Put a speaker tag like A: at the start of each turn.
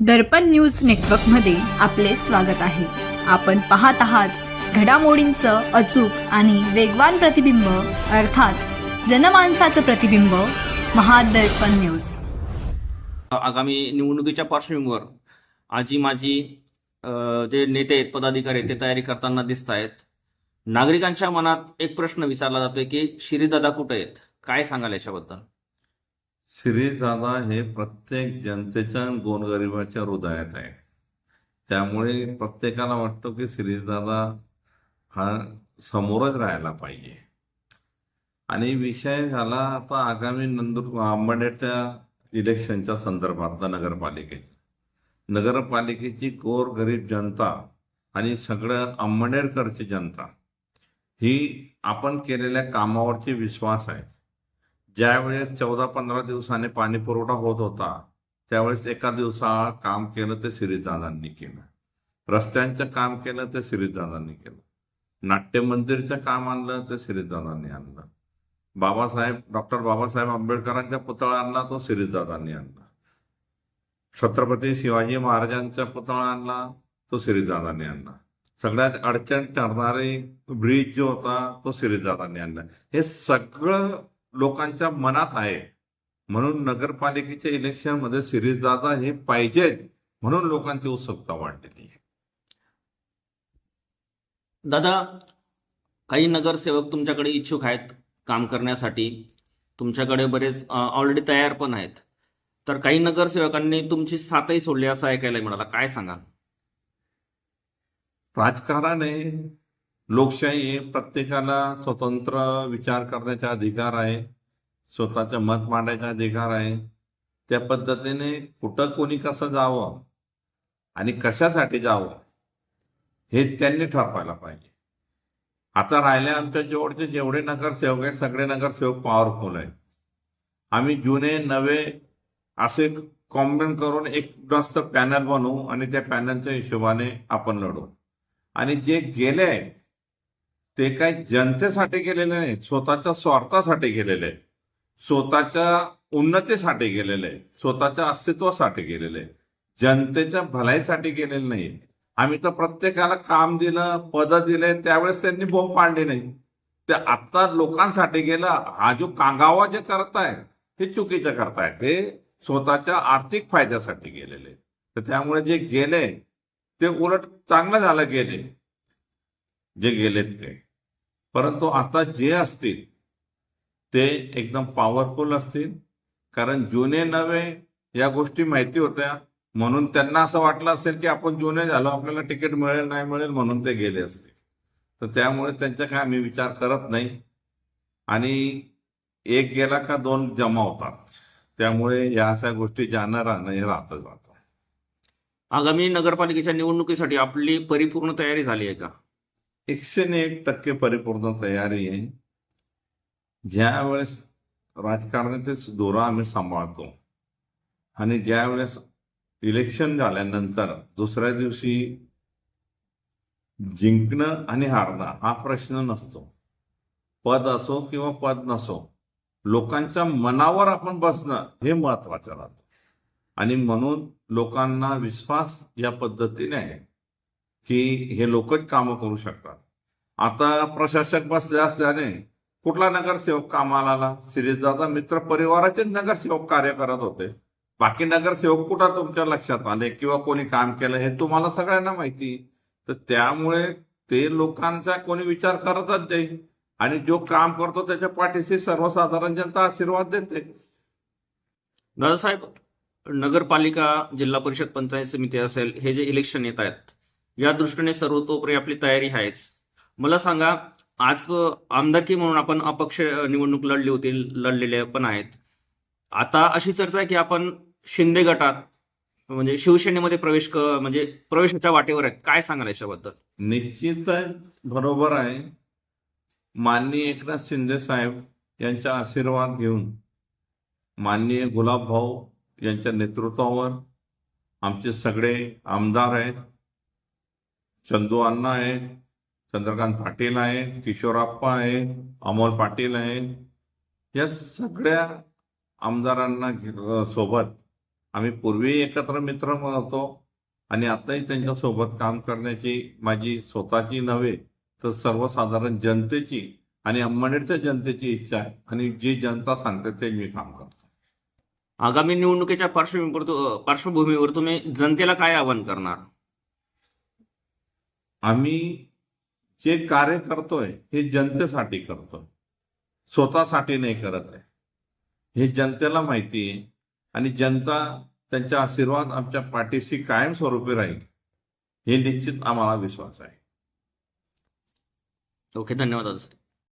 A: दर्पण news नेटवर्कमध्ये आपले स्वागत आहे. आपण पाहत आहात घडामोडींचं अचूक आणि वेगवान प्रतिबिंब अर्थात जनमानसाचं प्रतिबिंब महादर्पण न्यूज.
B: आगामी निवडणुकीच्या पार्श्वभूमीवर आजी माझी जे नेते आहेत पदाधिकारी आहेत ते तयारी करताना दिसत आहेत. नागरिकांच्या मनात एक प्रश्न विचारला जातोय की श्रीदादा कुठे आहेत? काय सांगाल याच्याबद्दल?
C: श्रीदादा हे प्रत्येक जनतेच्या गोरगरिबाच्या हृदयात आहे. त्यामुळे प्रत्येकाला वाटतो की श्रीदादा हा समोरच राहायला पाहिजे. आणि विषय झाला आता आगामी नंदुर अंबडेच्या इलेक्शनच्या संदर्भातला नगरपालिकेचा. नगरपालिकेची गोरगरीब जनता आणि सगळं अंबडेरकरची जनता ही आपण केलेल्या कामावरची विश्वास आहे. ज्यावेळेस चौदा पंधरा दिवसाने पाणी पुरवठा होत होता त्यावेळेस एका दिवसा काम केलं ते श्रीदादांनी केलं. रस्त्यांचं काम केलं ते श्रीदादांनी केलं. नाट्य मंदिरचं काम आणलं ते श्रीदादांनी आणलं. बाबासाहेब डॉक्टर बाबासाहेब आंबेडकरांचा पुतळा आणला तो श्रीदादांनी आणला. छत्रपती शिवाजी महाराजांचा पुतळा आणला तो श्रीदादांनी आणला. सगळ्यात अडचण ठरणारे ब्रिज जो होता तो श्रीदादांनी आणला. हे सगळं लोकांच्या मनात आहे. म्हणून नगरपालिकेच्या इलेक्शनमध्ये सिरीजदादा हे पाहिजेत म्हणून लोकांची उत्सुकता वाढलेली आहे.
B: दादा काही नगरसेवक तुमच्याकडे इच्छुक आहेत काम करण्यासाठी. तुमच्याकडे बरेच ऑलरेडी तयार पण आहेत. तर काही नगरसेवकांनी तुमची साथही सोडली असं ऐकायला मिळालं. काय सांगाल?
C: राजकारण आहे लोकशाही आहे प्रत्येकाला स्वतंत्र विचार करण्याचा अधिकार आहे स्वतःचं मत मांडायचा अधिकार आहे. त्या पद्धतीने कुठं कोणी कसं जावं आणि कशासाठी जावं हे त्यांनी ठरवायला पाहिजे. आता राहिले आमच्या जवळचे जेवढे नगरसेवक आहेत सगळे नगरसेवक पॉवरफुल आहेत. आम्ही जुने नवे असे कॉम्बिन करून एक जास्त पॅनल बनवू आणि त्या पॅनलच्या हिशोबाने आपण लढू. आणि जे गेले आहेत ते काही जनतेसाठी गेलेले नाही स्वतःच्या स्वार्थासाठी गेलेले स्वतःच्या उन्नतीसाठी गेलेले स्वतःच्या अस्तित्वासाठी गेलेले आहेत. जनतेच्या भलाईसाठी गेलेले नाही आम्ही तर प्रत्येकाला काम दिलं पदं दिले त्यावेळेस त्यांनी बोंब पाडले नाही. ते आत्ता लोकांसाठी गेलं हा जो कांगावा जे करतायत हे चुकीचं करतायत हे स्वतःच्या आर्थिक फायद्यासाठी गेलेले तर त्यामुळे जे गेले ते उलट चांगलं झालं गेले. जे गेलेत ते. परंतु आता जे असतील ते एकदम पॉवरफुल असतील. कारण जुने नवे या गोष्टी माहिती होत्या. म्हणून त्यांना असं वाटलं असेल की आपण जुने झालो आपल्याला तिकीट मिळेल नाही मिळेल म्हणून ते गेले असतील. तर त्यामुळे त्यांचा काय आम्ही विचार करत नाही. आणि एक गेला का दोन जमा होतात. त्यामुळे या अशा गोष्टी ज्यांना नाही हे राहतच राहतं
B: आगामी नगरपालिकेच्या निवडणुकीसाठी आपली परिपूर्ण तयारी झाली आहे का?
C: एकशे एक टक्के परिपूर्ण तयारी आहे ज्या वेळेस राजकारणाचे दोरा आम्ही सांभाळतो आणि ज्या वेळेस इलेक्शन झाल्यानंतर दुसऱ्या दिवशी जिंकणं आणि हारणं हा प्रश्न नसतो पद असो किंवा पद नसो लोकांच्या मनावर आपण बसणं हे महत्वाचं राहतं आणि म्हणून लोकांना विश्वास या पद्धतीने आहे की हे लोकच कामं करू शकतात. आता प्रशासक बसले असल्याने कुठला नगरसेवक कामाला आला? सिरीजदादा मित्र परिवाराचेच नगरसेवक कार्य करत होते. बाकी नगरसेवक कुठं तुमच्या लक्षात आले किंवा कोणी काम केलं हे तुम्हाला सगळ्यांना माहिती. तर त्यामुळे ते लोकांचा कोणी विचार करतच नाही. आणि जो काम करतो त्याच्या पाठीशी सर्वसाधारण जनता आशीर्वाद देते.
B: दादासाहेब नगरपालिका जिल्हा परिषद पंचायत समिती असेल हे जे इलेक्शन येत आहेत या दृष्टीने सर्वतोपरी आपली तयारी आहेच. मला सांगा आज आमदारकी म्हणून आपण अपक्ष निवडणूक लढली होती लढलेले पण आहेत. आता अशी चर्चा आहे की आपण शिंदे गटात म्हणजे शिवसेनेमध्ये प्रवेश म्हणजे प्रवेशाच्या वाटेवर आहेत. काय सांगाल याच्याबद्दल?
C: निश्चित आहे बरोबर आहे. माननीय एकनाथ शिंदे साहेब यांचा आशीर्वाद घेऊन माननीय गुलाबभाऊ यांच्या नेतृत्वावर आमचे सगळे आमदार आहेत. चंदू अण्णा आहेत चंद्रकांत पाटील आहेत किशोरप्पा आहेत अमोल पाटील आहेत. या सगळ्या आमदारांना सोबत आम्ही पूर्वी एकत्र मित्र होतो आणि आताही त्यांच्यासोबत काम करण्याची माझी स्वतःची नव्हे तर सर्वसाधारण जनतेची आणि अंमनेरच्या जनतेची इच्छा आहे आणि जी जनता सांगते ते मी काम करतो.
B: आगामी निवडणुकीच्या पार्श्वभूमीवर पार्श्वभूमीवर तुम्ही जनतेला काय आवाहन करणार?
C: आम्ही जे कार्य करतोय हे जनतेसाठी करतोय. स्वतःसाठी नाही करत आहे. हे जनतेला माहिती आहे. आणि जनता त्यांचा आशीर्वाद आमच्या पाठीशी कायमस्वरूपी राहील हे निश्चित आम्हाला विश्वास आहे.
B: ओके धन्यवाद दादासाहेब